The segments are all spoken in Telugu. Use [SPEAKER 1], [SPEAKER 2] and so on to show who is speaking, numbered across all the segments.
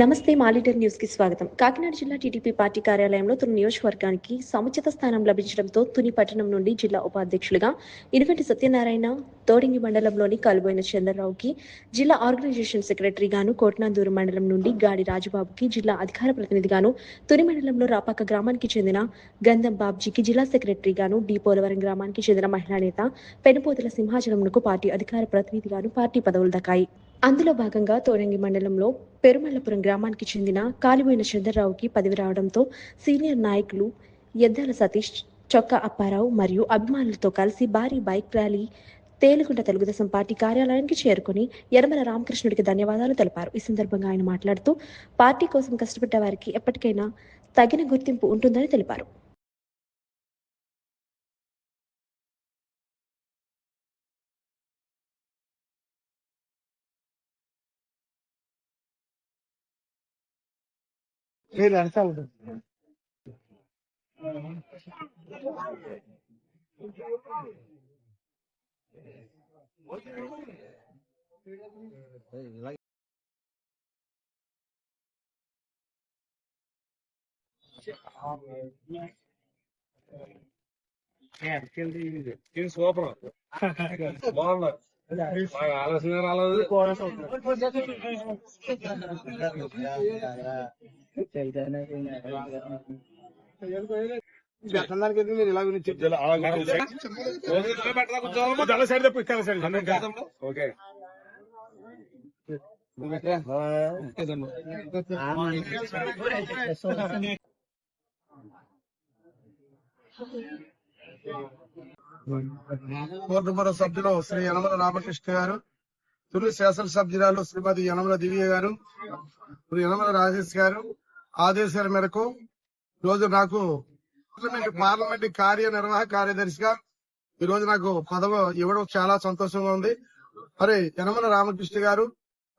[SPEAKER 1] నమస్తే మాలిటర్ న్యూస్కి స్వాగతం. కాకినాడ జిల్లా టీడీపీ పార్టీ కార్యాలయంలో తుని నియోజకవర్గానికి సముచిత స్థానం లభించడంతో తుని పట్టణం నుండి జిల్లా ఉపాధ్యక్షులుగా ఇరువెంటి సత్యనారాయణ తోడింగి మండలంలోని కలుబోయిన చంద్రరావుకి జిల్లా ఆర్గనైజేషన్ సెక్రటరీగాను కోట్నాందూరు మండలం నుండి గాడి రాజుబాబుకి జిల్లా అధికార ప్రతినిధిగాను తుని మండలంలో రాపాక గ్రామానికి చెందిన గంధం బాబ్జీకి జిల్లా సెక్రటరీగాను డి. పోలవరం గ్రామానికి చెందిన మహిళా నేత పెనుపోతుల సింహాచలంకు పార్టీ అధికార ప్రతినిధిగాను పార్టీ పదవులు దక్కాయి. అందులో భాగంగా తోరంగి మండలంలో పెరుమల్లపురం గ్రామానికి చెందిన కాలిపోయిన చంద్రరావుకి పదవి రావడంతో సీనియర్ నాయకులు ఎద్దాల సతీష్ చొక్కా అప్పారావు మరియు అభిమానులతో కలిసి భారీ bike rally Teligunta Telugu Desam party కార్యాలయానికి చేరుకుని యనమల రామకృష్ణుడికి ధన్యవాదాలు తెలిపారు. ఈ సందర్భంగా ఆయన మాట్లాడుతూ పార్టీ కోసం కష్టపడ్డ వారికి ఎప్పటికైనా తగిన గుర్తింపు ఉంటుందని తెలిపారు.
[SPEAKER 2] మీరు వెనకాల
[SPEAKER 3] ఇది సూపర్ బాగుంది మాకు ఆలోచన రాలేదు.
[SPEAKER 2] పెట్టడానికి మీరు ఇలా గురించి
[SPEAKER 3] కూర్చోవాలి
[SPEAKER 2] సభ్యులు శ్రీ యనమల రామకృష్ణ గారు తుని శాసనసభ్యురాలు శ్రీమతి యనమల దివ్య గారు శ్రీ యనమల రాజేష్ గారు ఆదేశాల మేరకు రోజు నాకు పార్లమెంట్ పార్లమెంట్ కార్యనిర్వాహక కార్యదర్శిగా ఈ రోజు నాకు పదవి ఇవ్వడం చాలా సంతోషంగా ఉంది. మరి యనమల రామకృష్ణ గారు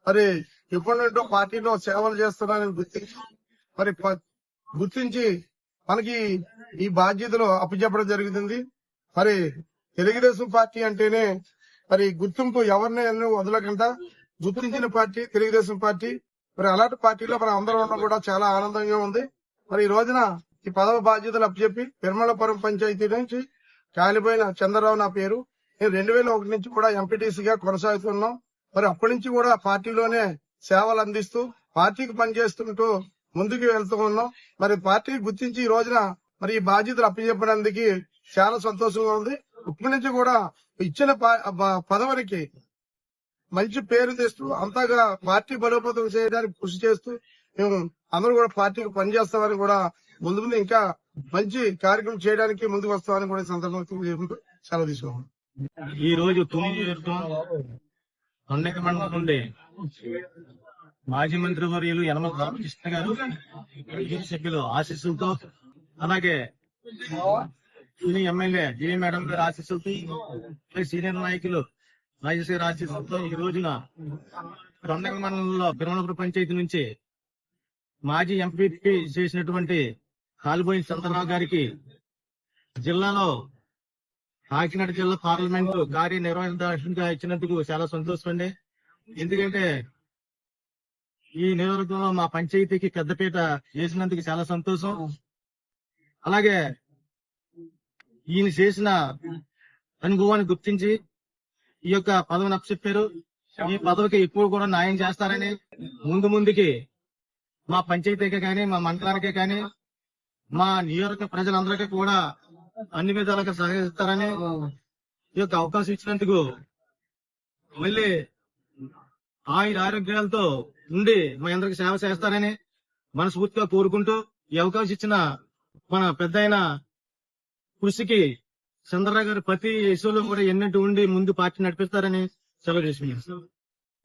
[SPEAKER 2] మరి ఎప్పటి నుండో పార్టీలో సేవలు చేస్తున్నారని గుర్తించి మరి ప- గుర్తించి మనకి ఈ బాధ్యతలు అప్పచెప్పడం జరుగుతుంది మరి తెలుగుదేశం పార్టీ అంటేనే మరి గుర్తింపు ఎవరిని ఎన్నో వదలకుండా గుర్తించిన పార్టీ తెలుగుదేశం పార్టీ. మరి అలాంటి పార్టీలో మనం అందరం ఉండడం కూడా చాలా ఆనందంగా ఉంది. మరి ఈ రోజున ఈ పదవ బాధ్యతలు అప్పచెప్పి తిరుమలపురం పంచాయతీ నుంచి కాలిపోయిన చంద్రరావు నా పేరు. నేను రెండు వేల ఒకటి నుంచి కూడా ఎంపీటీసీగా కొనసాగుతున్నాం. మరి అప్పటి నుంచి కూడా పార్టీలోనే సేవలు అందిస్తూ పార్టీకి పనిచేస్తుంటూ ముందుకు వెళ్తూ ఉన్నాం. మరి పార్టీ గుర్తించి ఈ రోజున మరి ఈ బాధ్యతలు అప్పచెప్పడానికి చాలా సంతోషంగా ఉంది. ఇప్పటి నుంచి కూడా ఇచ్చిన ప- పదవికి మంచి పేరు తెస్తూ అంతగా పార్టీ బలోపేతం చేయడానికి కృషి చేస్తూ మేము అందరూ కూడా పార్టీకి పనిచేస్తామని కూడా ముందు ముందు ఇంకా మంచి కార్యక్రమం చేయడానికి ముందుకు వస్తామని కూడా సందర్భంగా సెలవు తీసుకున్నాం
[SPEAKER 4] ఈ రోజు తొమ్మిది మండలం నుండి మాజీ మంత్రి వర్యులు యనమల రామకృష్ణ గారు సభ్యులు ఆశీస్సులతో అలాగే తుని ఎమ్మెల్యే జీవి మేడం గారి ఆశీస్సులతో సీనియర్ నాయకులు రాజశేఖర్ ఆశీస్సులతో ఈ రోజున తొండక మండలంలో బిరమణపురం పంచాయతీ నుంచి మాజీ ఎంపీ చేసినటువంటి కాలిపోయిన చంద్రరావు గారికి జిల్లాలో కాకినాడ జిల్లా పార్లమెంట్ కార్యనిర్వహణగా ఇచ్చినందుకు చాలా సంతోషం అండి. ఎందుకంటే ఈ నియోజకవర్గంలో మా పంచాయతీకి పెద్దపీట చేసినందుకు చాలా సంతోషం. అలాగే ఈయన చేసిన అనుభవాన్ని గుర్తించి ఈ యొక్క పదవిని అప్పచెప్పారు. ఈ పదవికి ఎక్కువ కూడా న్యాయం చేస్తారని ముందు ముందుకి మా పంచాయతీకి కానీ మా మండలానికి కానీ మా నియోజక ప్రజలందరికీ కూడా అన్ని విధాలుగా సహకరిస్తారని ఈ యొక్క అవకాశం ఇచ్చినందుకు మళ్ళీ ఆయుర ఆరోగ్యాలతో ఉండి మా అందరికి సేవ చేస్తారని మనస్ఫూర్తిగా కోరుకుంటూ ఈ అవకాశం ఇచ్చిన మన పెద్ద కృషికి చంద్రరావు గారు ప్రతి ఇష్యూలో కూడా ఎన్నట్టు ఉండి ముందు పార్టీ నడిపిస్తారని సెలవు చేసుకున్నాను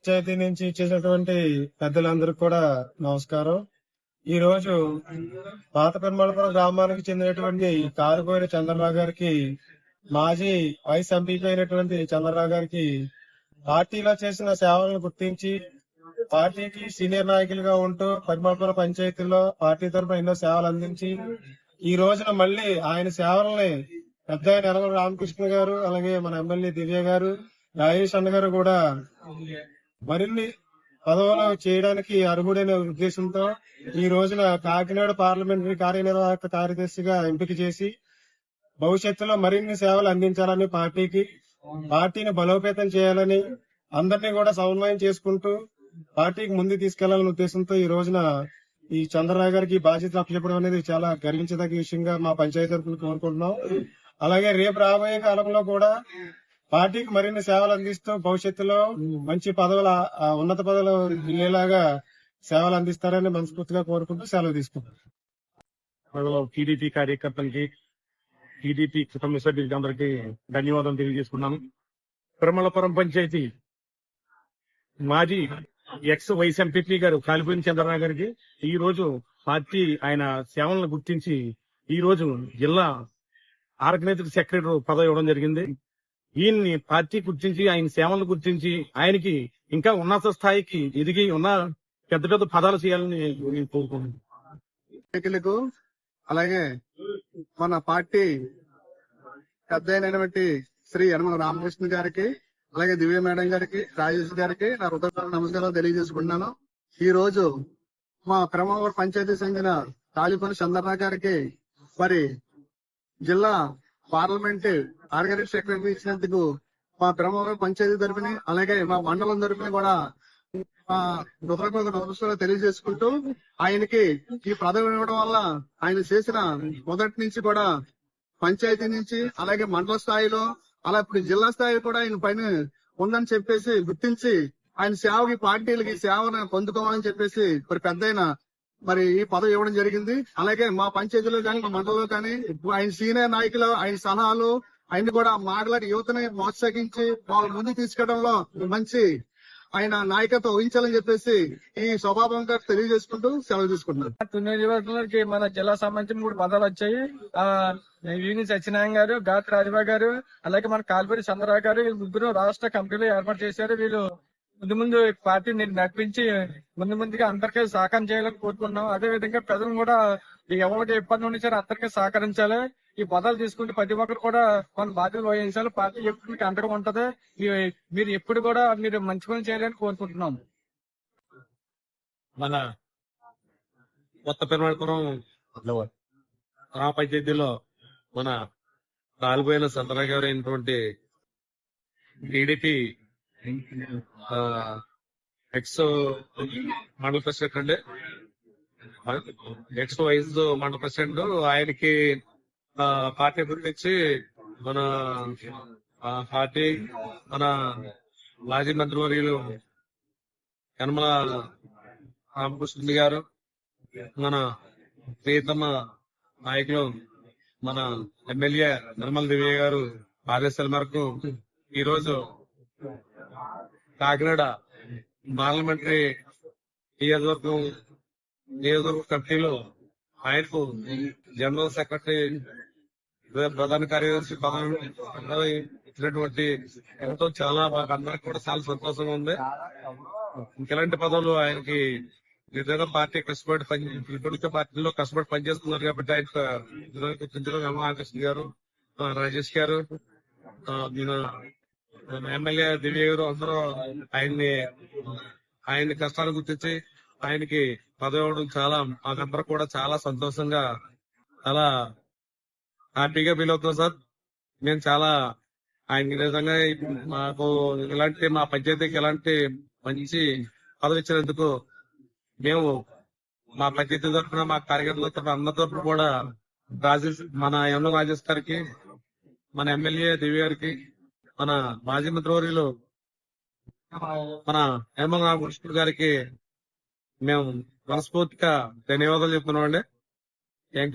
[SPEAKER 5] పంచాయతీ నుంచి చేసినటువంటి పెద్దలందరికీ కూడా నమస్కారం. ఈ రోజు పాత పెరుమలపురం గ్రామానికి చెందినటువంటి కారుపోయిన చంద్రరావు గారికి మాజీ వైస్ ఎంపీపీ అయినటువంటి చంద్రరావు గారికి పార్టీలో చేసిన సేవలను గుర్తించి పార్టీకి సీనియర్ నాయకులుగా ఉంటూ పెరుమలపురం పంచాయతీలో పార్టీ తరఫున ఎన్నో సేవలు అందించి ఈ రోజున మళ్ళీ ఆయన సేవల్ని పెద్ద ఆయన రామకృష్ణ గారు అలాగే మన ఎమ్మెల్యే దివ్య గారు రాజేష్ అన్న గారు కూడా మరిన్ని పదవులు చేయడానికి అర్హుడైన ఉద్దేశంతో ఈ రోజున కాకినాడ పార్లమెంటరీ కార్యనిర్వాహక కార్యదర్శిగా ఎంపిక చేసి భవిష్యత్తులో మరిన్ని సేవలు అందించాలని పార్టీకి పార్టీని బలోపేతం చేయాలని అందరినీ కూడా సమన్వయం చేసుకుంటూ పార్టీకి ముందు తీసుకెళ్ళాలనే ఉద్దేశంతో ఈ రోజున ఈ చంద్రరావు గారికి ఈ బాధ్యతలు అప్పచెప్పడం అనేది చాలా గర్వించదగ్గ విషయంగా మా పంచాయతీ తరఫున కోరుకుంటున్నాం. అలాగే రేపు రాబోయే కాలంలో కూడా పార్టీకి మరిన్ని సేవలు అందిస్తూ భవిష్యత్తులో మంచి పదవుల ఉన్నత పదవులు వెళ్ళేలాగా సేవలు అందిస్తారని మనస్ఫూర్తిగా కోరుకుంటూ సెలవు తీసుకుంటాం
[SPEAKER 6] టీడీపీ కార్యకర్తలకి టీడీపీ కుటుంబ సభ్యులకి అందరికీ ధన్యవాదాలు తెలియజేసుకున్నాను. తిరుమలపురం పంచాయతీ మాజీ ఎక్స్ వైస్ ఎంపీపీ గారు కాలిపోయిన చంద్రరావు గారికి ఈ రోజు పార్టీ ఆయన సేవలను గుర్తించి ఈ రోజు జిల్లా ఆర్గనైజర్ సెక్రటరీ పదవి ఇవ్వడం జరిగింది. ఈయన్ని పార్టీ గుర్తించి ఆయన సేవలను గుర్తించి ఆయనకి ఇంకా ఉన్నత స్థాయికి ఎదిగి ఉన్న పెద్ద పెద్ద పదాలు చేయాలని కోరుకుంటున్నాను.
[SPEAKER 7] అలాగే మన పార్టీ పెద్ద అయినటువంటి శ్రీ యనమల రామకృష్ణ గారికి అలాగే దివ్య మేడం గారికి రాజేష్ గారికి నా హృదయపూర్వక నమస్కారాలు తెలియజేసుకుంటున్నాను. ఈ రోజు మా క్రమవరం పంచాయతీ చెందిన తాలిపల్లి చంద్రరావు గారికి మరి జిల్లా పార్లమెంట్ ఆర్గనైజ్ సెక్రటరీ ఇచ్చినందుకు మా బ్రహ్మవరం పంచాయతీ తరపుని అలాగే మా మండలం తరపుని కూడా మా హృదయపూర్వక నమస్కారాలు తెలియజేసుకుంటూ ఆయనకి ఈ పదవి ఇవ్వడం వల్ల ఆయన చేసిన మొదటి నుంచి కూడా పంచాయతీ నుంచి అలాగే మండల స్థాయిలో అలా ఇప్పుడు జిల్లా స్థాయి కూడా ఆయన పైన ఉందని చెప్పేసి గుర్తించి ఆయన సేవకి పార్టీలకి సేవను పొందుకోవాలని చెప్పేసి మరి పెద్దయిన మరి ఈ పదవి ఇవ్వడం జరిగింది. అలాగే మా పంచాయతీలో కానీ మా మండలంలో కానీ ఆయన సీనియర్ నాయకులు ఆయన సలహాలు ఆయన కూడా మాట్లాడి యువతని ప్రోత్సహించి వాళ్ళ ముందు తీసుకెళ్ళడంలో మంచి ఆయన నాయకత్వం వహించాలని చెప్పేసి ఈ స్వభావంగా తెలియజేసుకుంటూ సెలవు తీసుకుంటున్నారు.
[SPEAKER 8] తుని మన జిల్లా సంబంధించి మూడు పదాలు వచ్చాయి. ఆ యూని సత్యనారాయణ గారు గాతి రాజబాబు గారు అలాగే మన కాల్పూరి చంద్రరావు గారు ముగ్గురు రాష్ట్ర కమిటీలు ఏర్పాటు చేశారు. వీళ్ళు ముందు ముందు పార్టీ నడిపించి ముందు ముందుగా అందరికీ సహకారం చేయాలని కోరుకుంటున్నాం. అదే విధంగా ప్రజలు కూడా ఎవరికి ఇబ్బంది ఉండి సరే అందరికీ సహకరించాలి. ఈ పదాలు తీసుకుంటే ప్రతి ఒక్కరు కూడా కొంత బాధ్యతలు వహించాలి పార్టీ ఎప్పుడు మీకు అండగా ఉంటది మీరు ఎప్పుడు కూడా మీరు మంచి పని చేయాలని కోరుకుంటున్నాం.
[SPEAKER 3] మన కొత్త పెరుమాళపురం గ్రామ పంచాయతీలో మన కాలిపోయిన సంతరావు గారు అయినటువంటి టీడీపీ ఎక్స్ మండల ప్రెసిడెంట్ అండి. ఎక్స్ వైస్ మండల ప్రెసిడెంట్ ఆయనకి పార్టీ గురించి మన పార్టీ మన మాజీ మంత్రివర్యులు యనమల రామకృష్ణ గారు మన ప్రియతమ నాయకులు మన ఎమ్మెల్యే నిర్మల్ దివ్య గారు ఆదేశాల మేరకు ఈ రోజు కాకినాడ పార్లమెంటరీ నియోజకవర్గం నియోజకవర్గ కమిటీలో ఆయనకు జనరల్ సెక్రటరీ ప్రధాన కార్యదర్శి పదవి ఇచ్చినటువంటి ఎంతో చాలా మాకు అందరికి కూడా చాలా సంతోషంగా ఉంది. ఇంకెలాంటి పదవులు ఆయనకి నిజంగా పార్టీ కష్టపడి పని ప్రభుత్వ పార్టీలో కష్టపడి పనిచేస్తున్నారు కాబట్టి ఆయన గుర్తించడం రామకృష్ణ గారు రాజేష్ గారు ఆ, ఎమ్మెల్యే దివ్య గారు అందరూ ఆయన్ని ఆయన కష్టాలు గుర్తించి ఆయనకి పదవి ఇవ్వడం చాలా మాకందరూ కూడా చాలా సంతోషంగా చాలా హ్యాపీగా ఫీల్ అవుతున్నాం సార్. మేము చాలా ఆయన నిజంగా మాకు ఇలాంటి మా పంచాయతీకి ఇలాంటి మంచి పదవి ఇచ్చినందుకు మేము మా పంచాయతీ తరఫున మా కార్యకర్తల తరఫున అందరి తరఫున కూడా రాజేష్ మన ఎంఎల్ రాజేష్ గారికి మన ఎమ్మెల్యే దివ్య గారికి మన మాజీ మంత్రివర్యులు మన హేమ రామకృష్ణ గారికి మేము మనస్ఫూర్తిగా ధన్యవాదాలు చెప్తున్నాం అండి థ్యాంక్ యూ